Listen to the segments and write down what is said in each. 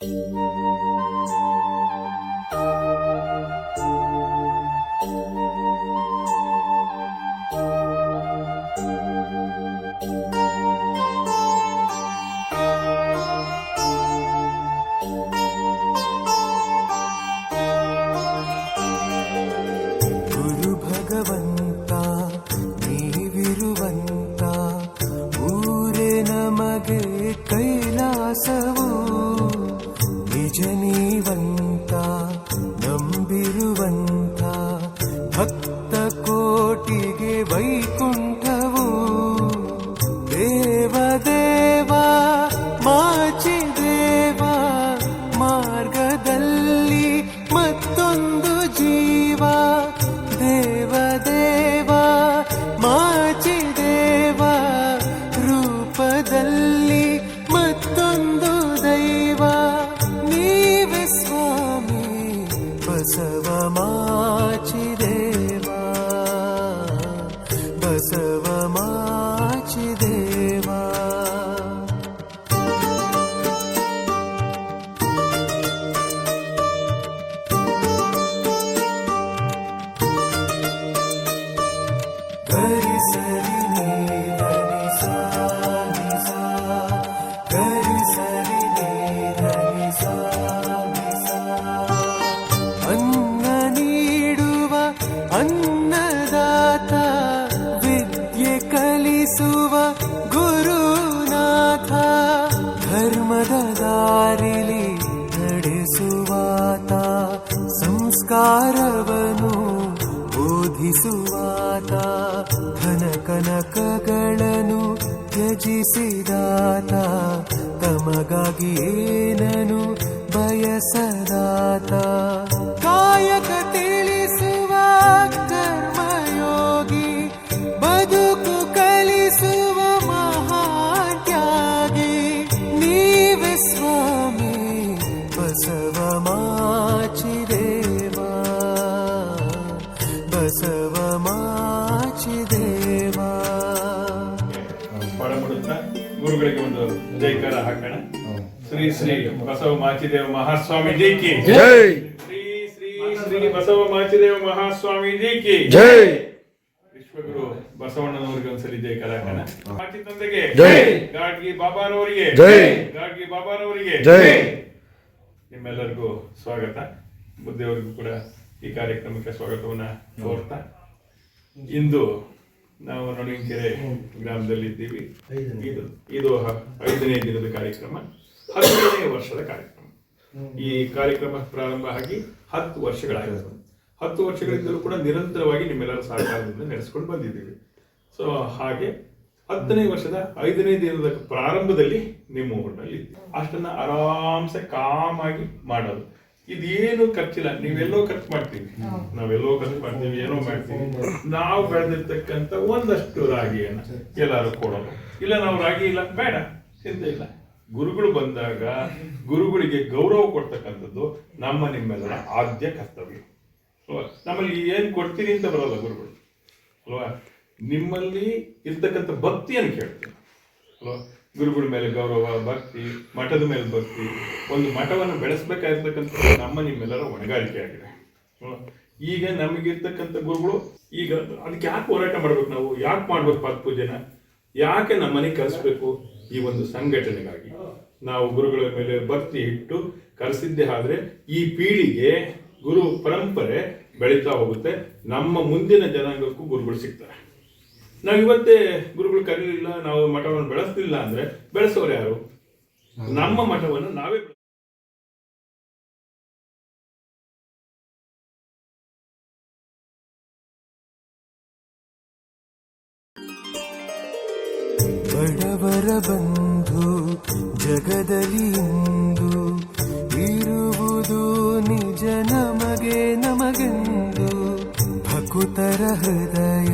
ಗುರು ಕೈಲಾಸವು ಬಸವ ಮಾಚಿ ಅನ್ನದಾತ, ವಿದ್ಯೆ ಕಲಿಸುವ ಗುರುನಾಥ, ಧರ್ಮದ ದಾರಿಲಿ ನಡೆಸುವಾತ ಸಂಸ್ಕಾರವನು ಬೋಧಿಸುವಾತ, ಧನ ಕನಕಗಳನ್ನು ತ್ಯಜಿಸಿದಾತ, ತಮಗಾಗಿ ಏನನು ಬಯಸದಾತ. ಕಾಯಕ ಗುರುಗಳಿಗೆ ಒಂದು ಜೈಕಾರ ಹಾಕೋಣ. ಶ್ರೀ ಶ್ರೀ ಬಸವ ಮಾಚಿದೇವ ಮಹಾಸ್ವಾಮಿ ಜೈ ಕಿ. ಜೈ. ಶ್ರೀ ಶ್ರೀ ಶ್ರೀ ಬಸವ ಮಾಚಿದೇವ ಮಹಾಸ್ವಾಮಿ ಜೈ ಕಿ. ಜೈ. ವಿಶ್ವಗುರು ಬಸವಣ್ಣನವರಿಗೆ ಒಂದ್ಸಲಿ ಜೈಕಾರ ಹಾಕೋಣ. ಮಾಚಿ ತಂದೆಗೆ ಜೈ. ಗಾಡ್ಗಿ ಬಾಬಾನವರಿಗೆ ಜೈ. ಗಾಡ್ಗಿ ಬಾಬಾರವರಿಗೆ. ಜೈ. ನಿಮ್ಮೆಲ್ಲರಿಗೂ ಸ್ವಾಗತ. ಬುದ್ಧಿಯವರಿಗೂ ಕೂಡ ಈ ಕಾರ್ಯಕ್ರಮಕ್ಕೆ ಸ್ವಾಗತವನ್ನ ಕೋರ್ತಾ. ಇಂದು ನಾವು ಗ್ರಾಮದಲ್ಲಿ ಇದ್ದೀವಿ ಇದು ಇದು ಐದನೇ ದಿನದ ಕಾರ್ಯಕ್ರಮ ಹತ್ತನೇ ವರ್ಷದ ಕಾರ್ಯಕ್ರಮ. ಈ ಕಾರ್ಯಕ್ರಮ ಪ್ರಾರಂಭ ಆಗಿ ಹತ್ತು ವರ್ಷಗಳಾಗಿದೆ ಹತ್ತು ವರ್ಷಗಳಿಂದಲೂ ಕೂಡ ನಿರಂತರವಾಗಿ ನಿಮ್ಮೆಲ್ಲರ ಸಹಕಾರದಿಂದ ನಡೆಸ್ಕೊಂಡು ಬಂದಿದ್ದೀವಿ. ಸೊ ಹಾಗೆ ಹತ್ತನೇ ವರ್ಷದ ಐದನೇ ದಿನದ ಪ್ರಾರಂಭದಲ್ಲಿ ನಿಮ್ಮ ಊರಿನಲ್ಲಿ. ಅಷ್ಟನ್ನ ಆರಾಮ್ಸೆ ಕಾಮಾಗಿ ಮಾಡೋದು. ಇದೇನು ಖರ್ಚಿಲ್ಲ. ನೀವೆಲ್ಲೋ ಖರ್ಚು ಮಾಡ್ತೀವಿ ನಾವೆಲ್ಲೋ ಖರ್ಚು ಮಾಡ್ತೀವಿ ಏನೋ ಮಾಡ್ತೀವಿ ನಾವು ಬೆಳೆದಿರ್ತಕ್ಕಂಥ ಒಂದಷ್ಟು ರಾಗಿಯನ್ನು ಎಲ್ಲಾರು ಕೊಡೋದು. ಇಲ್ಲ ನಾವು ರಾಗಿ ಇಲ್ಲ ಬೇಡ ಚಿಂತೆ ಇಲ್ಲ. ಗುರುಗಳು ಬಂದಾಗ ಗುರುಗಳಿಗೆ ಗೌರವ ಕೊಡ್ತಕ್ಕಂಥದ್ದು ನಮ್ಮ ನಿಮ್ಮೆಲ್ಲರ ಆದ್ಯ ಕರ್ತವ್ಯ. ಅಲ್ವಾ? ನಮ್ಮಲ್ಲಿ ಏನು ಕೊಡ್ತೀರಿ ಅಂತ ಬರಲ್ಲ ಗುರುಗಳು. ಅಲ್ವಾ? ನಿಮ್ಮಲ್ಲಿ ಇರ್ತಕ್ಕಂಥ ಭಕ್ತಿಯನ್ನು ಕೇಳ್ತೀನಿ. ಅಲ್ವಾ? ಗುರುಗಳ ಮೇಲೆ ಗೌರವ, ಭಕ್ತಿ, ಮಠದ ಮೇಲೆ ಭಕ್ತಿ, ಒಂದು ಮಠವನ್ನು ಬೆಳೆಸಬೇಕಾಗಿರ್ತಕ್ಕಂಥ ನಮ್ಮ ನಿಮ್ಮೆಲ್ಲರ ಹೊಣೆಗಾರಿಕೆ ಆಗಿದೆ? ಈಗ ನಮಗಿರ್ತಕ್ಕಂಥ ಗುರುಗಳು, ಈಗ ಅದಕ್ಕೆ ಯಾಕೆ ಹೋರಾಟ ಮಾಡ್ಬೇಕು ನಾವು? ಯಾಕೆ ಮಾಡ್ಬೇಕು ಪಾತ್ ಪೂಜೆನ? ಯಾಕೆ ನಮ್ಮ ಮನೆಗೆ ಕಲಿಸ್ಬೇಕು ಈ ಒಂದು ಸಂಘಟನೆಗಾಗಿ? ನಾವು ಗುರುಗಳ ಮೇಲೆ ಭಕ್ತಿ ಇಟ್ಟು ಕರೆಸಿದ್ದೇ ಆದರೆ ಈ ಪೀಳಿಗೆ ಗುರು ಪರಂಪರೆ ಬೆಳೀತಾ ಹೋಗುತ್ತೆ. ನಮ್ಮ ಮುಂದಿನ ಜನಾಂಗಕ್ಕೂ ಗುರುಗಳು ಸಿಗ್ತಾರೆ. ನಾವು ಇವತ್ತೇ ಗುರುಗಳು ಕರೀಲಿಲ್ಲ, ನಾವು ಮಠವನ್ನು ಬೆಳೆಸ್ತಿಲ್ಲ ಅಂದ್ರೆ ಬೆಳೆಸೋರು ಯಾರು ನಮ್ಮ ಮಠವನ್ನು ನಾವೇ. ಬಡವರ ಬಂಧು ಜಗದಲ್ಲಿ ಇಂದು ಇರುವುದು ನಿಜ ನಮಗೆ ನಮಗೆಂದು ಭಕುತರ ಹೃದಯ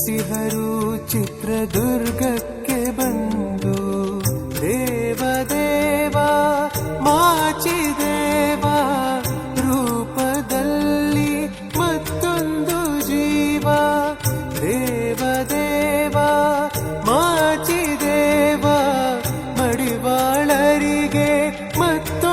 ನೆಲೆಸಿಹರು ಚಿತ್ರದುರ್ಗಕ್ಕೆ ಬಂದು. ದೇವದೇವ ಮಾಚಿ ದೇವ ರೂಪದಲ್ಲಿ ಮತ್ತೊಂದು ಜೀವ. ದೇವದೇವ ಮಾಚಿದೇವ ಮಡಿವಾಳರಿಗೆ ಮತ್ತೊಂದು